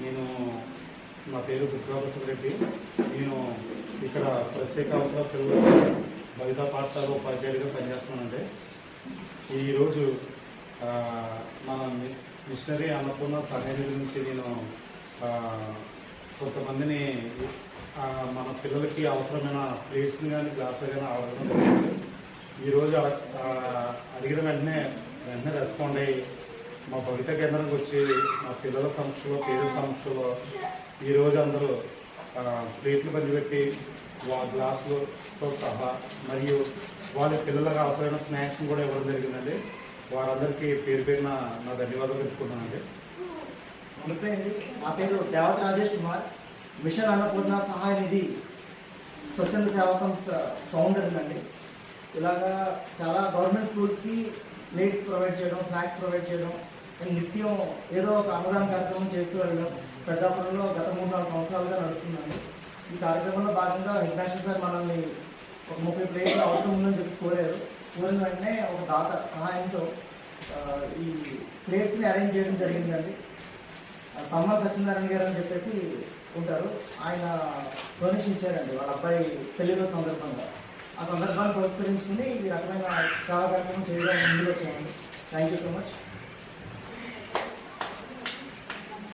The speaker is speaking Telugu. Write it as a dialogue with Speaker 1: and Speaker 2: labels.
Speaker 1: నేను నా పేరు దుర్గాప్రసాద్ రెడ్డి. నేను ఇక్కడ ప్రత్యేక అవసర పిల్లలు బలిత పాఠశాల ఉపాధ్యాయుడిగా పనిచేస్తున్నానండి. ఈరోజు మన మి- మిషనరీ అన్నపూర్ణ సహాయ గురించి నుంచి నేను కొంతమందిని మన పిల్లలకి అవసరమైన ప్లేట్స్ని కానీ గ్లాసులు కానీ అడగడం ఈరోజు అడిగిన వెంటనే వెంటనే రెస్పాండ్ అయ్యి మా భవిత కేంద్రానికి వచ్చి మా పిల్లల సమక్షంలో పేరు సమక్షంలో ఈరోజు అందరూ ప్లేట్లు పంచిపెట్టి వా గ్లాసులతో సహా మరియు వాళ్ళ పిల్లలకు అవసరమైన స్నాక్స్ని కూడా ఇవ్వడం జరిగిందండి. వారందరికీ పేరు పేరున నా ధన్యవాదాలు తెలుపుకున్నానండి
Speaker 2: నమస్తే అండి. నా పేరు దేవత రాజేష్ కుమార్. మిషన్ అన్నపూర్ణ సహాయ నిధి స్వచ్ఛంద సేవా సంస్థ ఫౌండర్ అండి. ఇలాగా చాలా గవర్నమెంట్ స్కూల్స్కి ప్లేట్స్ ప్రొవైడ్ చేయడం స్నాక్స్ ప్రొవైడ్ చేయడం నిత్యం ఏదో ఒక అన్నదాన కార్యక్రమం చేస్తూ వెళ్ళడం. పెద్దాపురంలో గత మూడు నాలుగు సంవత్సరాలుగా నడుస్తుందండి ఈ కార్యక్రమంలో భాగంగా హెడ్ మాస్టర్ సార్ మనల్ని ఒక ముప్పై ప్లేట్లు అవసరం ఉందని చెప్పి కోరారు. కోరిన వెంటనే ఒక దాత సహాయంతో ఈ ప్లేట్స్ని అరేంజ్ చేయడం జరిగిందండి. తమ్మల సత్యనారాయణ గారు అని చెప్పేసి ఉంటారు. ఆయన డొనేషన్ ఇచ్చారండి. వాళ్ళ అబ్బాయి పెళ్ళి సందర్భంగా. ఆ సందర్భాన్ని పురస్కరించుకుని ఈ రకమైన సేవా కార్యక్రమం చేయడానికి ముందుకు వచ్చామండి థ్యాంక్ యూ సో మచ్